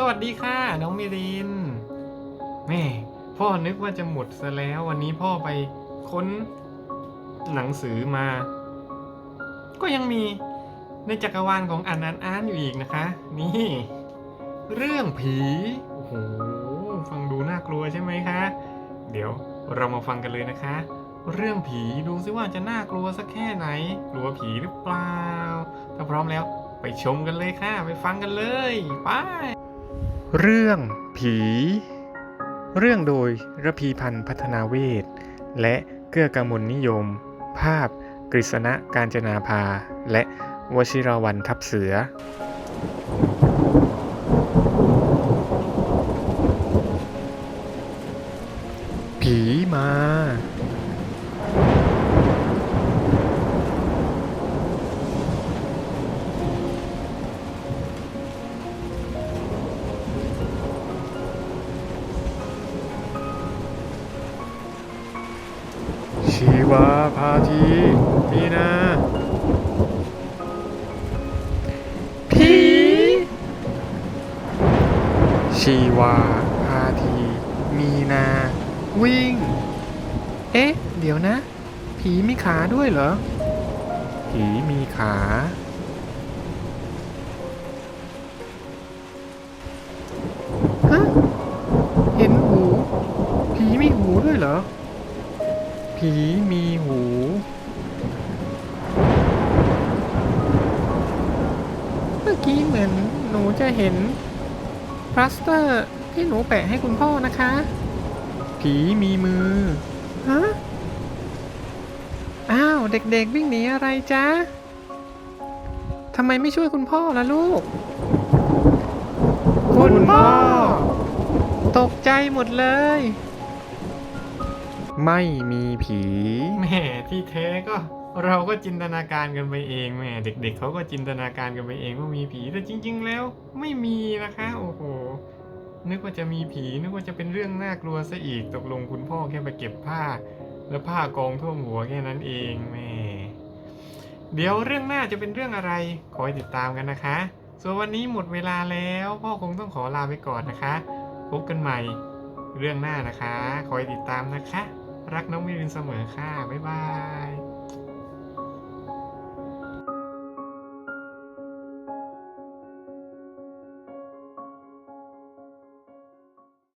สวัสดีค่ะ น้องมิรินแม่พ่อนึกว่าจะหมดซะแล้ววันนี้พ่อไปค้นหนังสือมา ก็ยังมีในจักรวาลของอ่านอ่านอ่านอยู่อีกนะคะ นี่ เรื่องผีโอ้โหฟังดูน่ากลัวใช่ไหมคะ เดี๋ยวเรามาฟังกันเลยนะคะ เรื่องผีดูซิว่าจะน่ากลัวสักแค่ไหนกลัวผีหรือเปล่า ถ้าพร้อมแล้วไปชมกันเลยค่ะ ไปฟังกันเลย ไป เรื่องผี เรื่องโดยระพีพันธ์พัฒนาเวทและเกื้อกำมลนิยม ภาพกฤษณะการจนาภา และวชิรวันทับเสือ ผีมา ชีวาพาทีมีนาผีชีวาพาที มีนา วิ่ง เอ๊ะ เดี๋ยวนะ ผีมีขาด้วยเหรอ ผีมีขา ฮะ เห็นหู ผีมีหูด้วยเหรอ ผีมีหูเมื่อกี้เหมือนหนูจะเห็นพลาสเตอร์ที่หนูแปะให้คุณพ่อนะคะ ผีมีมือ ฮะ อ้าว เด็กๆวิ่งหนีอะไรจ๊ะทำไมไม่ช่วยคุณพ่อล่ะลูก คุณพ่อ ตกใจหมดเลย ไม่มีผีแม่ที่แท้ก็เราก็จินตนาการกันไปเองแม่เด็ก ๆเขาก็จินตนาการกันไปเองว่ามีผีแต่จริง ๆ แล้วไม่มีนะคะ โอ้โหนึกว่าจะมีผีนึกว่าจะเป็นเรื่องน่ากลัวซะอีกตกลงคุณพ่อแค่ไปเก็บผ้า แล้วผ้ากองท่วมหัวแค่นั้นเองแม่เดี๋ยวเรื่องหน้าจะเป็นเรื่องอะไรขอให้ติดตามกันนะคะ ส่วนวันนี้หมดเวลาแล้ว พ่อคงต้องขอลาไปก่อนนะคะพบกันใหม่เรื่องหน้านะคะ คอยติดตามนะคะ รักน้องมิรินเสมอค่ะ บ๊ายบาย